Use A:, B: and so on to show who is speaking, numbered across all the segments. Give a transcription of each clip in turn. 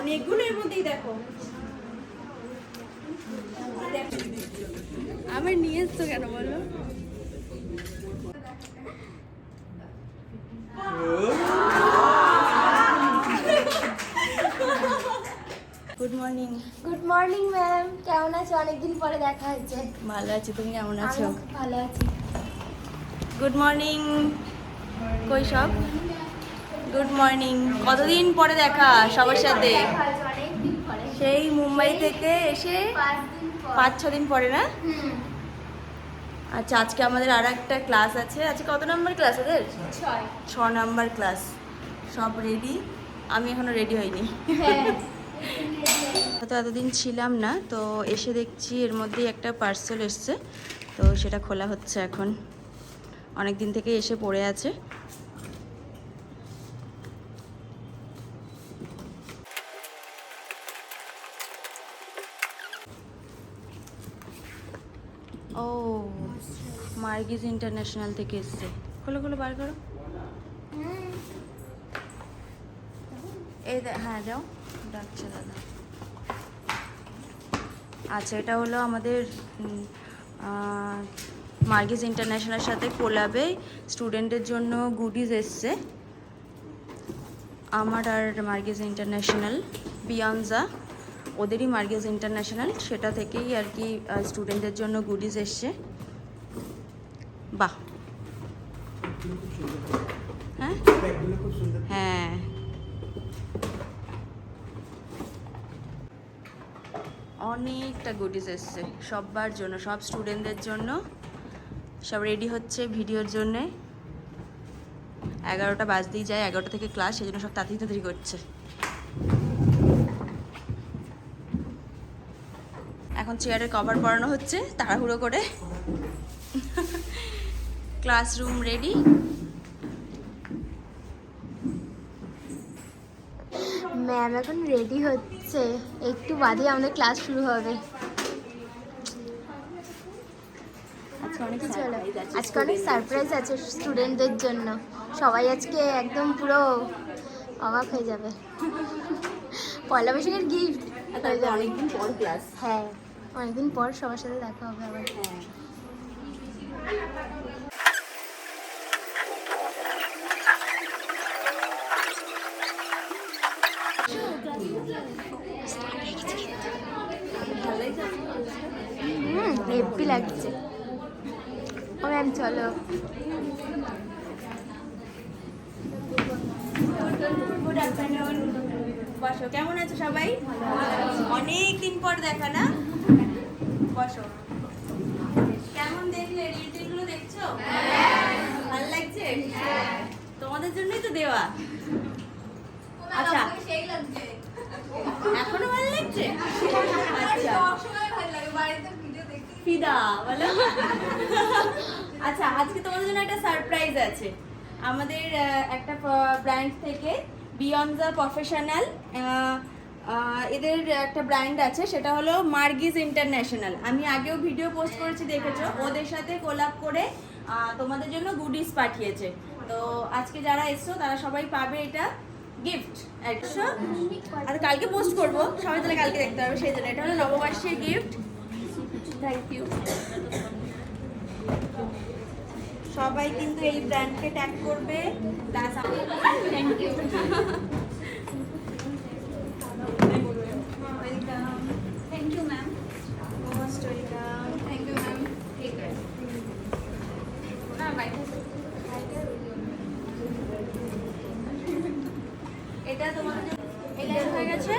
A: অনেকগুলো এর মধ্যেই দেখো। আমার নিয়ে এসছো কেন বলো? Good morning
B: good morning ma'am কেমন আছো? অনেকদিন পরে দেখা হচ্ছে।
A: ভালো আছি তুমি কেমন আছো?
B: ভালো আছি।
A: গুড মর্নিং কই সব? গুড মর্নিং কতদিন পরে দেখা সবার সাথে? সেই মুম্বাই থেকে এসে
B: পাঁচ
A: ছ দিন পরে না? আচ্ছা আজকে আমাদের আর একটা ক্লাস আছে। আজকে কত নম্বর ক্লাস ওদের? ছ নম্বর ক্লাস। সব রেডি আমি এখনও রেডি হইনি।
B: হ্যাঁ।
A: তো এতদিন ছিলাম না তো এসে দেখছি এর মধ্যেই একটা পার্সেল এসছে। তো সেটা খোলা হচ্ছে এখন। অনেক দিন থেকে এসে পড়ে আছে। মার্গিজ ইন্টারন্যাশনাল থেকে এসছে। খোলো খোলো, বার করো। এই হ্যাঁ যাও ডাকছে দাদা। আচ্ছা এটা হলো আমাদের মার্গিজ ইন্টারন্যাশনাল সাথে কোলাবে স্টুডেন্টের জন্য গুডিজ এসছে। আমার আর মার্গিজ ইন্টারন্যাশনাল বিয়ঞ্জা ওদেরই মার্গিজ ইন্টারন্যাশনাল, সেটা থেকেই আর কি স্টুডেন্টদের জন্য গুডিজ এসছে। বাহ। হ্যাঁ? হ্যাঁ। অনেকটা গুডিস এসছে সবার জন্য, সব স্টুডেন্টদের জন্য। সব রেডি হচ্ছে ভিডিওর জন্যে। এগারোটা বাজতেই যায়, এগারোটা থেকে ক্লাস সেই জন্য সব তাড়াতাড়ি তাড়াতাড়ি করছে। এখন চেয়ারের কভার পরানো হচ্ছে, তাড়াহুড়ো করে। ক্লাসরুম রেডি
B: ম্যাম এখন রেডি হচ্ছে। একটু বাদে আমাদের ক্লাস শুরু হবে।
A: আজকে অনেক
B: সারপ্রাইজ আছে স্টুডেন্টদের জন্য। সবাই আজকে একদম পুরো অবাক হয়ে যাবে। পয়লা বৈশাখের গিফট
A: অনেকদিন পর ক্লাস
B: হ্যাঁ অনেকদিন পর সবার সাথে দেখা হবে আবার। হুম হেভি লাগছে। ও ম্যাম চলো।
A: বসো কেমন আছো সবাই? অনেক দিন পর দেখা না? বসো। কেমন দেখলে? রিলটিলগুলো দেখছ? ভালো লাগছে? তোমাদের জন্যই তো দেওয়া। আচ্ছা। এখনও ভালো লাগছে? আচ্ছা। ফিদা, বলো। আচ্ছা আজকে তোমাদের জন্য একটা সারপ্রাইজ আছে। আমাদের একটা ব্র্যান্ড থেকে বিয়ন্ড দ্য প্রফেশনাল এদের একটা ব্র্যান্ড আছে, সেটা হলো মার্গিজ ইন্টারন্যাশনাল আমি আগেও ভিডিও পোস্ট করেছি, দেখেছ? ওদের সাথে কোলাপ করে তোমাদের জন্য গুডিস পাঠিয়েছে। তো আজকে যারা এসছো, তারা সবাই পাবে এটা গিফট একশো। আর কালকে পোস্ট করব। সবাই তাহলে কালকে দেখতে পাবে সেই জন্য। এটা হলো নববর্ষের গিফট থ্যাংক ইউ সবাই কিন্তু এই ব্র্যান্ডকে ট্যাগ করবে।
B: Thank you thank
A: you ma'am
B: thank you ma'am ঠিক আছে
A: এটা জন্য এটা হয়ে গেছে?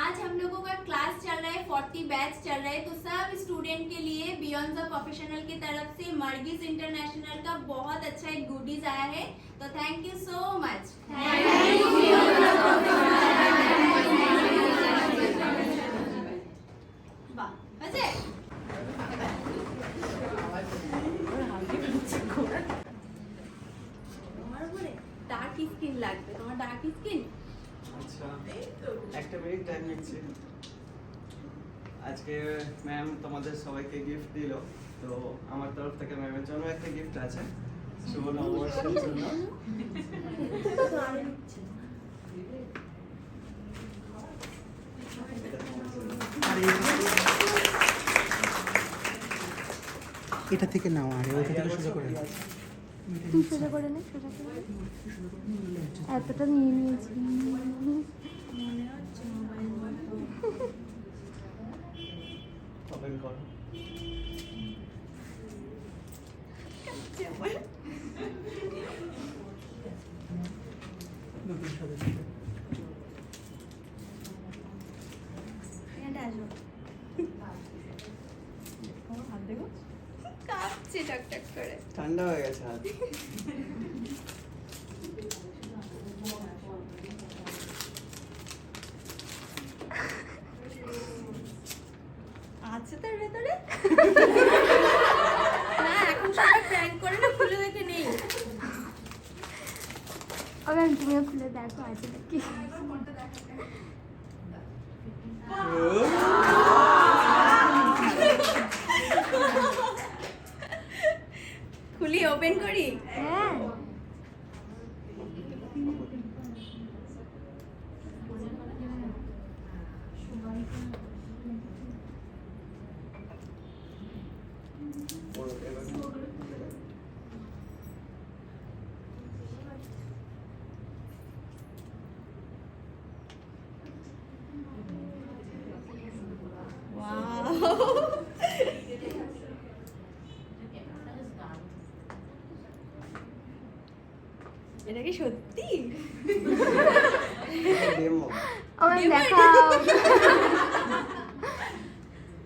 A: आज हम लोगों का क्लास चल रहा है फोर्टी बैच चल रहा है तो सब स्टूडेंट के लिए बियॉन्ड द प्रोफेशनल की तरफ से मर्गिस इंटरनेशनल का बहुत अच्छा एक गुडीज आया है तो थैंक यू सो मच বাহ আছে তোমার উপরে ডার্ক স্কিন লাগবে তোমার ডার্ক স্কিন
C: আচ্ছা। একটা মিনিট টাইম নিচ্ছি। আজকে ম্যাম তোমাদের সবাইকে গিফট দিল। তো আমার তরফ থেকে ম্যামের জন্য একটা গিফট আছে। শুভ নববর্ষের জন্য।
D: এটা থেকে নাও আরে ওইটা থেকে সোজা করে
B: তুই সোজা করে নে সোজা করে এতটা নিয়ে নিয়েছি
C: ওপেন করো
D: নতুন সাথে সাথে।
A: এখানটা আসো কাঁপছে টকটক করে
C: ঠান্ডা হয়ে গেছে হাত
A: আছে
C: Да.
A: এটা কি সত্যি?
B: ও দেখাও।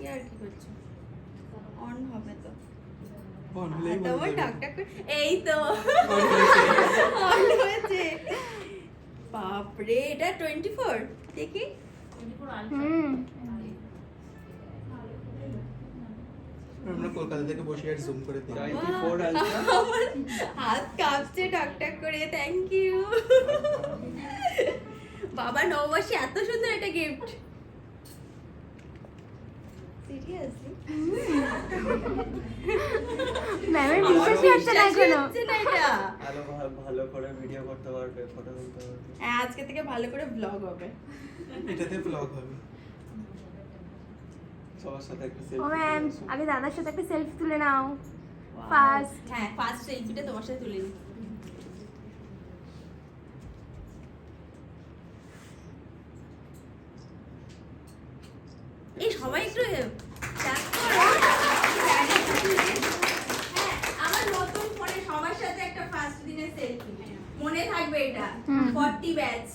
A: ইয়ার কি করছ? অন হবে তো। এই তো। অন হয়েছে। বাপরে এটা টোয়েন্টি ফোর দেখি।
B: হুম।
D: কলকাতা থেকে বসে আর জুম করে দিই
C: টোয়েন্টি ফোর আলট্রা
A: হাত কাঁপছে টকটক করে থ্যাংক ইউ বাবা নববর্ষে এত সুন্দর একটা গিফট সিরিয়াসলি
B: ম্যামের বিশ্বাসই হচ্ছে না এখনও।
A: হচ্ছে না এটা।
C: আরও ভা- ভালো করে ভিডিও করতে পারবে ফটো তুলতে পারবে।
A: হ্যাঁ, আজকে থেকে ভালো করে ব্লগ হবে।
D: এটাতে ব্লগ হবে।
C: সবার সাথে একটা
B: ও ম্যাম আগে দাদার সাথে একটা সেলফি তুলে নাও। ফার্স্ট
A: হ্যাঁ ফার্স্ট সেলফিটা তোমার সাথে তুলে নিই এই সবাই একটু chat করো। হ্যাঁ, আমার নতুন ফোনে সবার সাথে একটা ফার্স্ট দিনের সেলফি মনে থাকবে এটা
B: হুম।
A: 40 ব্যাচ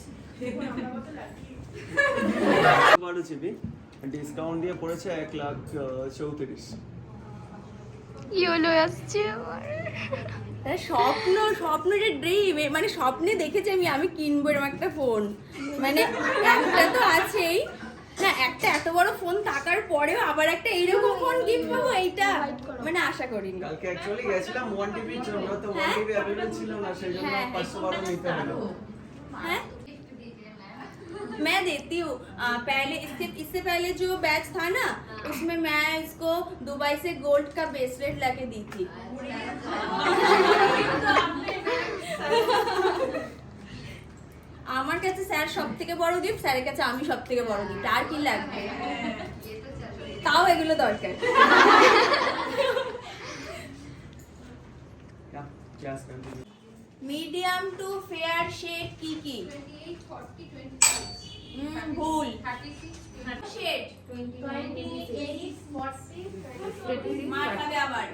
C: বারো জিবি ডিসকাউন্ট দিয়ে পড়েছে এক লাখ চৌত্রিশ
B: ইয়োলো আসছে
A: তার স্বপ্ন স্বপ্নটা ড্রিম মানে স্বপ্নে দেখেছি আমি আমি কিনবো এরকম একটা ফোন মানে একটা তো আছেই না একটা এত বড় ফোন থাকার পরেও আবার একটা এইরকম ফোন গিফট পাবো এইটা মানে আশা করিনি
C: কালকে অ্যাকচুয়ালি গেছিলাম ওয়ান টিভির জন্য তো ওয়ান
A: হ্যাঁ?
C: টিভি অ্যাভেলেবল ছিল না সেই জন্য
A: হ্যাঁ।
C: পাঁচশো বারো নিতে হলো
A: हैं? मैं देती हूँ आ, पहले इससे इससे पहले जो बैच था ना उसमें मैं इसको दुबई से गोल्ड का ब्रेसलेट लाके दी थी আমার কাছে স্যার সব থেকে বড় গিফট স্যারের কাছে আমি সব থেকে বড় গিফট আর কি লাগবে তাও এগুলো দরকার
C: क्या class continue
A: medium to fair shade কি কি হুম, ভুল। শেড মার খাবে আবার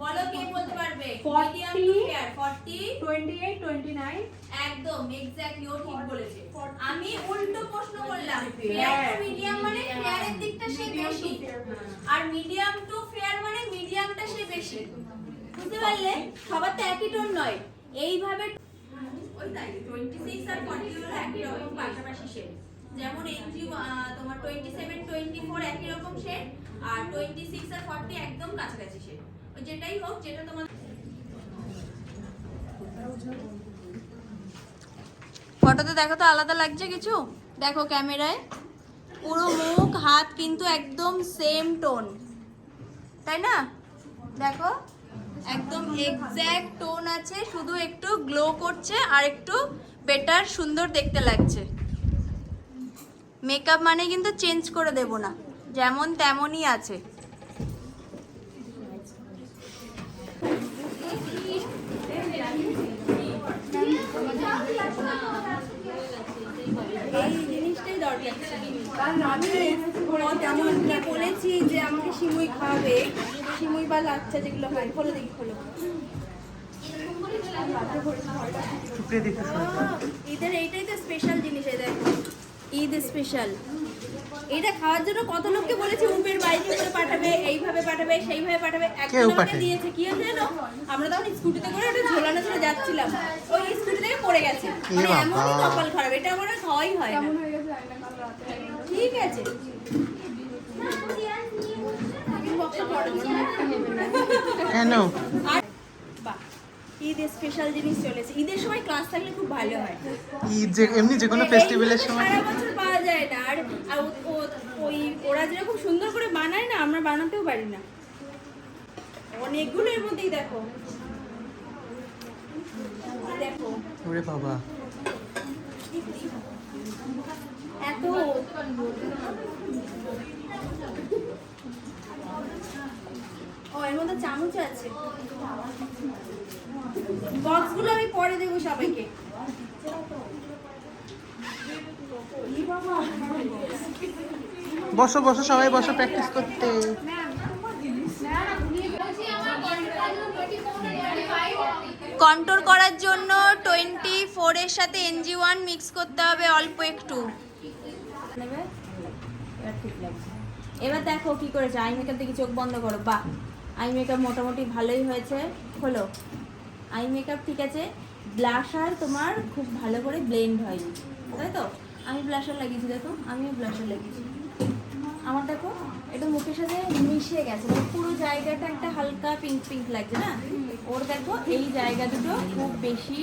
A: বলো কে বলতে পারবে? Medium to fair 40
E: 28, 29.
A: একদম এক্স্যাক্টলি ও ঠিক বলেছে। আমি উল্টো প্রশ্ন করলাম। ফেয়ার মিডিয়াম মানে ফেয়ারের দিকটা সে বেশি। আর মিডিয়াম টু ফেয়ার মানে মিডিয়ামটা সে বেশি। বুঝতে পারলে? সবার তো একই টোন নয়। এইভাবে ওই তাই 26 আর 40 হলো একই রকম পাশাপাশি শেড যেমন এনজি তোমার 27 24 একই রকম শেড আর 26 আর 40 একদম কাছাকাছি শেড ওই যেটাই হোক, যেটা তোমার ফটোতে দেখো তো আলাদা লাগছে কিছু? দেখো ক্যামেরায়। পুরো মুখ, হাত কিন্তু একদম সেম টোন তাই না? দেখো। একদম এক্স্যাক্ট টোন আছে, শুধু একটু গ্লো করছে আর একটু বেটার সুন্দর দেখতে লাগছে। মেকআপ মানে কিন্তু চেঞ্জ করে দেব না, যেমন তেমনই আছে। আমি বলেছি যে আমাকে সিমুই খাওয়াবে। সিমুই বা লাচ্চা যেগুলো হয় খোলো দেখি খোলো
D: চুপড়ে
A: ঈদের এইটাই তো স্পেশাল জিনিস এই দেখো। ঈদ স্পেশাল এটা খাওয়ার জন্য কত লোককে বলেছি উপের বাইকে করে পাঠাবে এইভাবে পাঠাবে সেইভাবে পাঠাবে। একজন দিয়েছে কি হয়েছে জানো? আমরা তখন স্কুটিতে করে ওটা ঝোলানো ছিল যাচ্ছিলাম। ওই স্কুটি থেকে পড়ে গেছে। মানে। এমনই কপাল খারাপ এটা আমার খাওয়াই হয় ঠিক আছে।
D: কেন?
A: আর বাহ ঈদ স্পেশাল জিনিস চলেছে। ঈদের সময় ক্লাস থাকলে খুব ভালো হয়।
D: ঈদ যে এমনি যে কোনো ফেস্টিভ্যালের সময়
A: সারা বছর পাওয়া যায় না। আর ওই ওরা যেরকম সুন্দর করে বানায় না আমরা বানাতেও পারি না। অনেকগুলো এর মধ্যেই দেখো। দেখো।
D: ওরে বাবা।
A: এত ও এর মধ্যে চামচ আছে? বক্সগুলো আমি পরে দেবো সবাইকে।
D: বসো বসো সবাই বসো প্র্যাকটিস করতে।
A: কন্ট্রোল করার জন্য টোয়েন্টি ফোরের সাথে এনজি ওয়ান মিক্স করতে হবে অল্প একটু নেবে এবার ঠিক লাগছে এবার দেখো কি করেছে, আই মেকআপ দেখি চোখ বন্ধ করো। বাহ, আই মেকআপ মোটামুটি ভালোই হয়েছে। হলো আই মেকআপ ঠিক আছে ব্লাশার তোমার খুব ভালো করে ব্লেন্ড হয়নি, তাই তো? আমি ব্লাশার লাগিয়েছি, দেখো, আমিও ব্লাশার লাগিয়েছি। আমার দেখো, এটা মুখের সাথে মিশে গেছে মানে পুরো জায়গাটা একটা হালকা পিঙ্ক পিঙ্ক লাগছে না? ওর দেখো, এই জায়গা দুটো খুব বেশি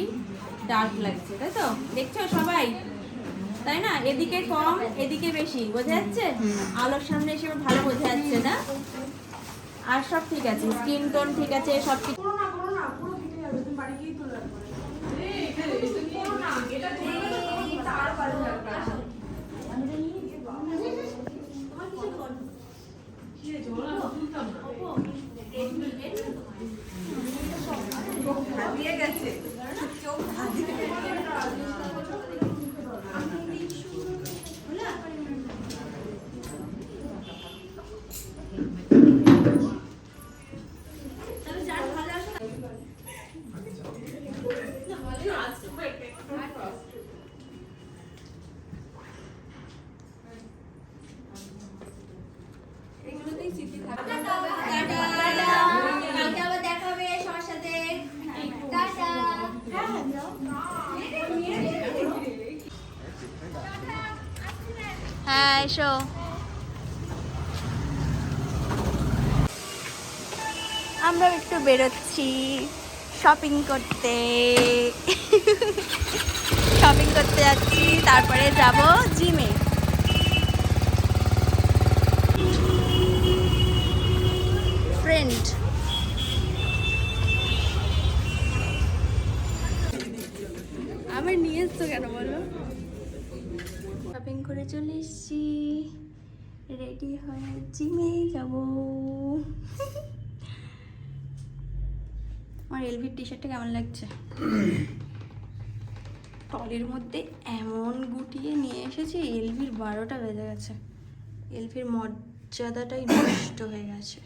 A: ডার্ক লাগছে, তাই তো? দেখছ সবাই? তাই না? এদিকে কম এদিকে বেশি বোঝা যাচ্ছে? আলোর সামনে এসে ভালো বোঝা যাচ্ছে না? আর সব ঠিক আছে স্কিন টোন ঠিক আছে সব কিছু কালকে আবার দেখা হবে সবার সাথে টাটা হ্যাঁ এসো আমরা একটু বেরোচ্ছি। শপিং করতে। শপিং করতে যাচ্ছি তারপরে যাব জিমে। ফ্রেন্ড আমার নিয়ে এসছো কেন বলো? শপিং করে চলে এসেছি। রেডি হয়ে জিমে যাব। আমার এলভির টি শার্টটা কেমন লাগছে? টলের মধ্যে এমন গুটিয়ে নিয়ে এসেছি এলভির বারোটা বেজে গেছে। এলভির মর্যাদাটাই নষ্ট হয়ে গেছে।